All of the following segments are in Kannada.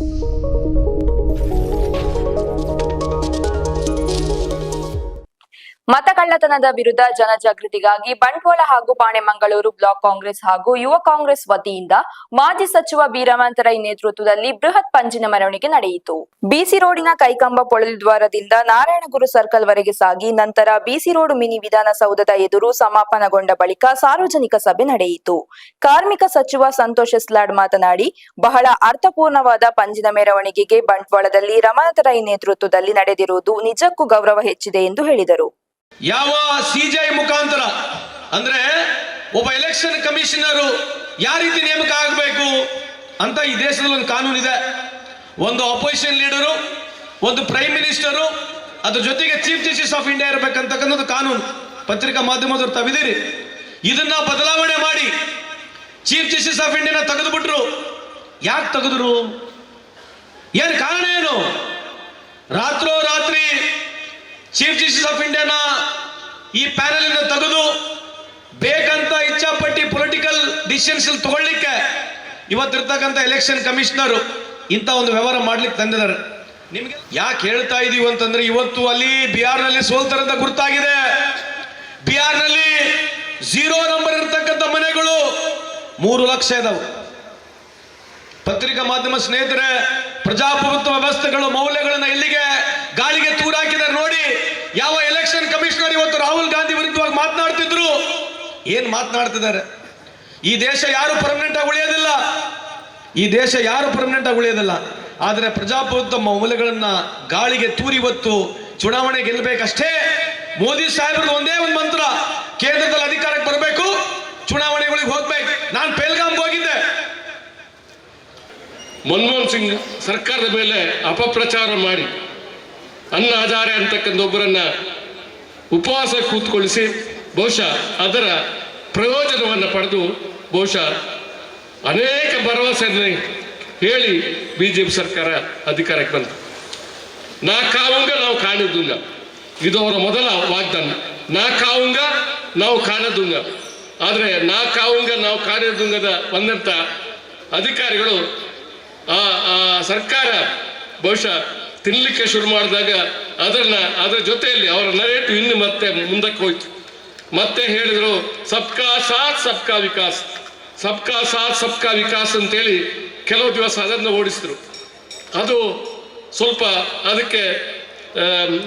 Thank you. ಮತಕಳ್ಳತನದ ವಿರುದ್ಧ ಜನಜಾಗೃತಿಗಾಗಿ ಬಂಟ್ವಾಳ ಹಾಗೂ ಪಾಣೆಮಂಗಳೂರು ಬ್ಲಾಕ್ ಕಾಂಗ್ರೆಸ್ ಹಾಗೂ ಯುವ ಕಾಂಗ್ರೆಸ್ ವತಿಯಿಂದ ಮಾಜಿ ಸಚಿವ ಬೀರಮಂತರೈ ನೇತೃತ್ವದಲ್ಲಿ ಬೃಹತ್ ಪಂಜಿನ ಮೆರವಣಿಗೆ ನಡೆಯಿತು. ಬಿಸಿ ರೋಡಿನ ಕೈಕಂಬ ಪೊಳಲು ದ್ವಾರದಿಂದ ನಾರಾಯಣಗುರು ಸರ್ಕಲ್ ವರೆಗೆ ಸಾಗಿ ನಂತರ ಬಿಸಿ ರೋಡ್ ಮಿನಿ ವಿಧಾನಸೌಧದ ಎದುರು ಸಮಾಪನಗೊಂಡ ಬಳಿಕ ಸಾರ್ವಜನಿಕ ಸಭೆ ನಡೆಯಿತು. ಕಾರ್ಮಿಕ ಸಚಿವ ಸಂತೋಷ್ ಎಸ್ಲಾಡ್ ಮಾತನಾಡಿ, ಬಹಳ ಅರ್ಥಪೂರ್ಣವಾದ ಪಂಜಿನ ಮೆರವಣಿಗೆಗೆ ಬಂಟ್ವಾಳದಲ್ಲಿ ರಮಾನಾಥ ನೇತೃತ್ವದಲ್ಲಿ ನಡೆದಿರುವುದು ನಿಜಕ್ಕೂ ಗೌರವ ಹೆಚ್ಚಿದೆ ಎಂದು ಹೇಳಿದರು. ಯಾವ ಸಿಜೆಐ ಮುಖಾಂತರ? ಅಂದ್ರೆ ಒಬ್ಬ ಎಲೆಕ್ಷನ್ ಕಮಿಷನರ್ ಯಾವ ರೀತಿ ನೇಮಕ ಆಗಬೇಕು ಅಂತ ಈ ದೇಶದಲ್ಲಿ ಒಂದು ಕಾನೂನಿದೆ ಒಂದು ಅಪೋಸಿಷನ್ ಲೀಡರು ಒಂದು ಪ್ರೈಮ್ ಮಿನಿಸ್ಟರು ಅದ್ರ ಜೊತೆಗೆ ಚೀಫ್ ಜಸ್ಟಿಸ್ ಆಫ್ ಇಂಡಿಯಾ ಇರಬೇಕಂತಕ್ಕಂಥದ್ದು ಕಾನೂನು. ಪತ್ರಿಕಾ ಮಾಧ್ಯಮದವರು ತವಿದಿರಿ ಇದನ್ನ ಬದಲಾವಣೆ ಮಾಡಿ ಚೀಫ್ ಜಸ್ಟಿಸ್ ಆಫ್ ಇಂಡಿಯಾನ ತೆಗೆದುಬಿಟ್ರು. ಯಾಕೆ ತೆಗೆದ್ರು? ಏನು ಕಾರಣ ಏನು? ರಾತ್ರೋ ರಾತ್ರಿ ಚೀಫ್ ಜಸ್ಟಿಸ್ ಆಫ್ ಇಂಡಿಯಾನ ಈ ಪ್ಯಾನಲ್ ಇಂದ ತೆಗೆದು ಬೇಕಂತ ಇಚ್ಛಾಪಟ್ಟಿ ಪೊಲಿಟಿಕಲ್ ಡಿಸಿಷನ್ಸ್ ತಗೊಳ್ಳಿಕ್ಕೆ ಇವತ್ತಿರ್ತಕ್ಕಂಥ ಎಲೆಕ್ಷನ್ ಕಮಿಷನರ್ ಇಂಥ ಒಂದು ವ್ಯವಹಾರ ಮಾಡ್ಲಿಕ್ಕೆ ತಂದಿದ್ದಾರೆ. ನಿಮ್ಗೆ ಯಾಕೆ ಹೇಳ್ತಾ ಇದೀವಿ ಅಂತಂದ್ರೆ ಇವತ್ತು ಅಲ್ಲಿ ಬಿಹಾರ್ನಲ್ಲಿ ಸೋಲ್ತಾರಂತ ಗುರ್ತಾಗಿದೆ. ಬಿಹಾರ್ನಲ್ಲಿ ಝೀರೋ ನಂಬರ್ ಇರ್ತಕ್ಕಂಥ ಮನೆಗಳು ಮೂರು ಲಕ್ಷ ಇದಾವೆ. ಪತ್ರಿಕಾ ಮಾಧ್ಯಮ ಸ್ನೇಹಿತರೆ, ಪ್ರಜಾಪ್ರಭುತ್ವ ವ್ಯವಸ್ಥೆಗಳು, ಮೌಲ್ಯಗಳನ್ನು ಎಲ್ಲಿಗೆ ಗಾಳಿಗೆ ತೂರಾಕಿದ್ದಾರೆ ನೋಡಿ ಯಾವ ಎಲೆಕ್ಷನ್ ಕಮಿಷನರ್ ಇವತ್ತು ರಾಹುಲ್ ಗಾಂಧಿ ವಿರುದ್ಧವಾಗಿ ಮಾತನಾಡ್ತಿದ್ರು ಏನ್ ಮಾತನಾಡ್ತಿದ್ದಾರೆ? ಈ ದೇಶ ಯಾರು ಪರ್ಮನೆಂಟ್ ಆಗಿ ಉಳಿಯೋದಿಲ್ಲ. ಈ ದೇಶ ಯಾರು ಪರ್ಮನೆಂಟ್ ಆಗಿ ಉಳಿಯೋದಿಲ್ಲ. ಆದರೆ ಪ್ರಜಾಪ್ರಭುತ್ವ ಮೌಲ್ಯಗಳನ್ನ ಗಾಳಿಗೆ ತೂರಿ ಹೊತ್ತು ಚುನಾವಣೆ ಗೆಲ್ಲಬೇಕಷ್ಟೇ. ಮೋದಿ ಸಾಹೇಬ್ರದ್ದು ಒಂದೇ ಒಂದು ಮಂತ್ರ, ಕೇಂದ್ರದಲ್ಲಿ ಅಧಿಕಾರಕ್ಕೆ ಬರಬೇಕು, ಚುನಾವಣೆಗಳಿಗೆ ಹೋಗ್ಬೇಕು. ನಾನು ಪೆಲ್ಗಾಮ್ ಹೋಗಿದ್ದೆ. ಮನಮೋಹನ್ ಸಿಂಗ್ ಸರ್ಕಾರದ ಮೇಲೆ ಅಪಪ್ರಚಾರ ಮಾಡಿ ಅನ್ನ ಹಜಾರೆ ಅಂತಕ್ಕಂಥ ಒಬ್ಬರನ್ನ ಉಪವಾಸ ಕೂತ್ಕೊಳಿಸಿ ಬಹುಶಃ ಅದರ ಪ್ರಯೋಜನವನ್ನು ಪಡೆದು ಬಹುಶಃ ಅನೇಕ ಭರವಸೆ ಹೇಳಿ ಬಿ ಜೆ ಪಿ ಸರ್ಕಾರ ಅಧಿಕಾರಕ್ಕೆ ಬಂತು. ನಾ ಕಾವಂಗ ನಾವು ಕಾಣಿದ್ದುಂಗ ಇದು ಅವರ ಮೊದಲ ವಾಗ್ದಾನ. ನಾ ಕಾವಂಗ ನಾವು ಕಾಣದುಂಗ. ಆದರೆ ನಾ ಕಾವಂಗ ನಾವು ಕಾಣದುಂಗದ ಬಂದಂಥ ಅಧಿಕಾರಿಗಳು ಆ ಆ ಸರ್ಕಾರ ಬಹುಶಃ ತಿನ್ನಲಿಕ್ಕೆ ಶುರು ಮಾಡಿದಾಗ ಅದನ್ನು, ಅದರ ಜೊತೆಯಲ್ಲಿ ಅವರ ನರೇಟು ಇನ್ನು ಮತ್ತೆ ಮುಂದಕ್ಕೆ ಹೋಯ್ತು. ಮತ್ತೆ ಹೇಳಿದ್ರು, ಸಬ್ಕಾ ಸಾಥ್, ಸಬ್ಕಾ ವಿಕಾಸ್. ಸಬ್ಕಾ ಸಾಥ್, ಸಬ್ಕಾ ವಿಕಾಸ್ ಅಂತೇಳಿ ಕೆಲವು ದಿವಸ ಅದನ್ನು ಓಡಿಸಿದ್ರು. ಅದು ಸ್ವಲ್ಪ ಅದಕ್ಕೆ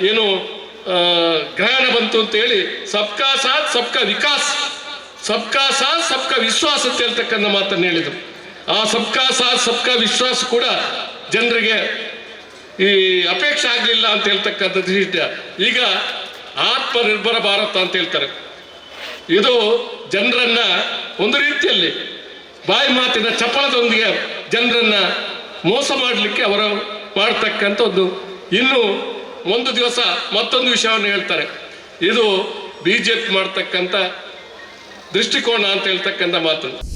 ಏನು ಗ್ರಹಣ ಬಂತು ಅಂತೇಳಿ ಸಬ್ಕಾ ಸಾಥ್, ಸಬ್ಕಾ ವಿಕಾಸ್, ಸಬ್ಕಾ ಸಾಥ್, ಸಬ್ಕಾ ವಿಶ್ವಾಸ ಅಂತ ಹೇಳ್ತಕ್ಕಂಥ ಮಾತನ್ನು ಹೇಳಿದರು. ಆ ಸಬ್ಕಾ ಸಾಥ್, ಸಬ್ಕಾ ವಿಶ್ವಾಸ ಕೂಡ ಜನರಿಗೆ ಈ ಅಪೇಕ್ಷೆ ಆಗಲಿಲ್ಲ ಅಂತ ಹೇಳ್ತಕ್ಕಂಥ ದೃಷ್ಟಿಯ ಈಗ ಆತ್ಮನಿರ್ಭರ ಭಾರತ ಅಂತ ಹೇಳ್ತಾರೆ. ಇದು ಜನರನ್ನ ಒಂದು ರೀತಿಯಲ್ಲಿ ಬಾಯಿ ಮಾತಿನ ಚಪಲದೊಂದಿಗೆ ಜನರನ್ನ ಮೋಸ ಮಾಡಲಿಕ್ಕೆ ಅವರು ಮಾಡ್ತಕ್ಕಂಥ ಒಂದು ಇನ್ನು ಒಂದು ದಿವಸ ಮತ್ತೊಂದು ವಿಷಯವನ್ನು ಹೇಳ್ತಾರೆ. ಇದು ಬಿ ಜೆ ಪಿ ಮಾಡ್ತಕ್ಕಂಥ ದೃಷ್ಟಿಕೋನ ಅಂತ ಹೇಳ್ತಕ್ಕಂಥ ಮಾತು.